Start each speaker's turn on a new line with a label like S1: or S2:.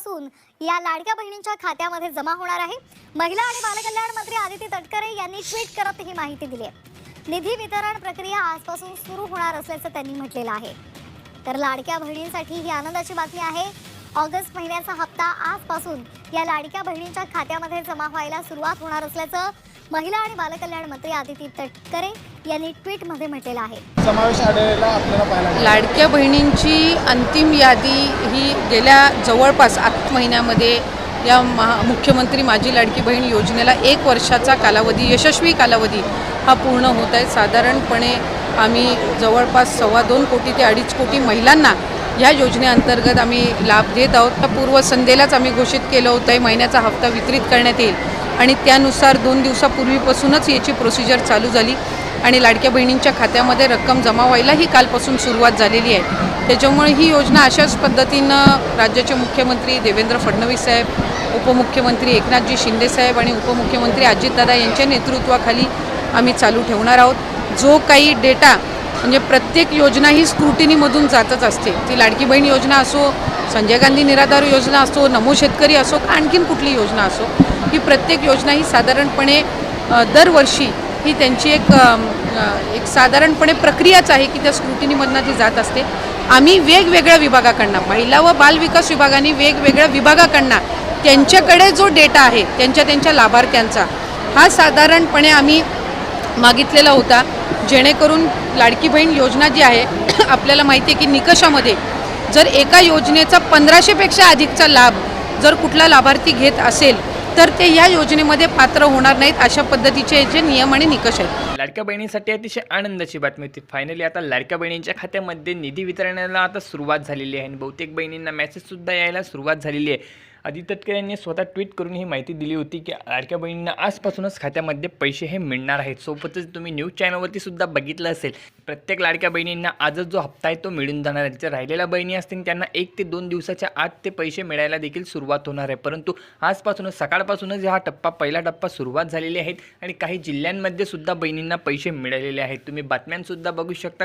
S1: असून या लाडक्या बहिणींच्या खात्यामध्ये जमा होणार आहे. महिला आणि बालकल्याण मंत्री आदिती तटकरे यांनी ट्विट करत ही माहिती दिली आहे. निधी वितरण प्रक्रिया आजपासून सुरू होणार असल्याचं त्यांनी म्हटलेलं आहे. तर लाडक्या बहिणींसाठी ही आनंदाची बातमी आहे. ऑगस्ट महिन्याचा हप्ता आजपासून या लाडक्या बहिणींच्या खात्यामध्ये जमा व्हायला सुरुवात होणार असल्याचं महिला आणि बालकल्याण मंत्री आदिती तटकरे यांनी ट्विटमध्ये म्हटलेलं आहे.
S2: समावेश आढळलेला आपल्याला पाहायला मिळाला.
S3: लाडक्या बहिणींची अंतिम यादी ही गेल्या जवळपास आठ महिन्यामध्ये या महा मुख्यमंत्री माझी लाडकी बहीण योजनेला एक वर्षाचा कालावधी यशस्वी कालावधी हा पूर्ण होत आहे. साधारणपणे आम्ही जवळपास सव्वा दोन कोटी ते अडीच कोटी महिलांना ह्या योजनेअंतर्गत आम्ही लाभ देत आहोत. त्या पूर्वसंध्येलाच आम्ही घोषित केलं होतं आहे महिन्याचा हप्ता वितरित करण्यात येईल. आणि त्यानुसार दोन दिवसापूर्वीपासूनच याची प्रोसिजर चालू झाली. आणि लाडक्या बहिणींच्या खात्यामध्ये रक्कम जमा व्हायलाही कालपासून सुरुवात झालेली आहे. त्याच्यामुळे ही योजना अशाच पद्धतीनं राज्याचे मुख्यमंत्री देवेंद्र फडणवीस साहेब उपमुख्यमंत्री एकनाथजी शिंदे साहेब आणि उपमुख्यमंत्री अजितदादा यांच्या नेतृत्वाखाली आम्ही चालू ठेवणार आहोत. जो काही डेटा म्हणजे प्रत्येक योजना ही स्क्रुटिनीमधून जातच असते. ती लाडकी बहीण योजना असो संजय गांधी निराधार योजना असो नमो शेतकरी असो का आणखीन कुठली योजना असो ही प्रत्येक योजना ही साधारणपणे दरवर्षी ही त्यांची एक एक साधारणपणे प्रक्रियाच आहे की त्या स्क्रुटिनीमधनं ती जात असते. आम्ही वेगवेगळ्या विभागाकडनं महिला व बालविकास विभागाने वेगवेगळ्या विभागाकडनं त्यांच्याकडे जो डेटा आहे त्यांच्या त्यांच्या लाभार्थ्यांचा हा साधारणपणे आम्ही मागितलेला होता. जेणेकरून लाडकी बहीण योजना जी आहे आपल्याला माहिती आहे की निकषामध्ये जर एका योजनेचा पंधराशेपेक्षा अधिकचा लाभ जर कुठला लाभार्थी घेत असेल तर ते या योजनेमध्ये पात्र होणार नाहीत अशा पद्धतीचे जे नियम आणि निकष आहेत.
S4: लाडक्या बहिणीसाठी अतिशय आनंदाची बातमी होती. फायनली आता लाडक्या बहिणींच्या खात्यामध्ये निधी वितरणाला आता सुरुवात झालेली आहे आणि बहुतेक बहिणींना मेसेजसुद्धा यायला सुरुवात झालेली आहे. आदित्य तटकरे यांनी स्वतः ट्विट करून ही माहिती दिली होती की लाडक्या बहिणींना आजपासूनच खात्यामध्ये पैसे हे मिळणार आहेत. सोबतच तुम्ही न्यूज चॅनलवरती सुद्धा बघितलं असेल प्रत्येक लाडक्या बहिणींना आजच जो हप्ता आहे तो मिळून जाणार आहे. ज्या राहिलेल्या बहिणी असतील त्यांना एक ते दोन दिवसाच्या आत ते पैसे मिळायला देखील सुरुवात होणार आहे. परंतु आजपासूनच सकाळपासूनच हा टप्पा पहिला टप्पा सुरुवात झालेली आहेत आणि काही जिल्ह्यांमध्ये सुद्धा बहिणींना पैसे मिळालेले आहेत. तुम्ही बातम्यांसुद्धा बघू शकता.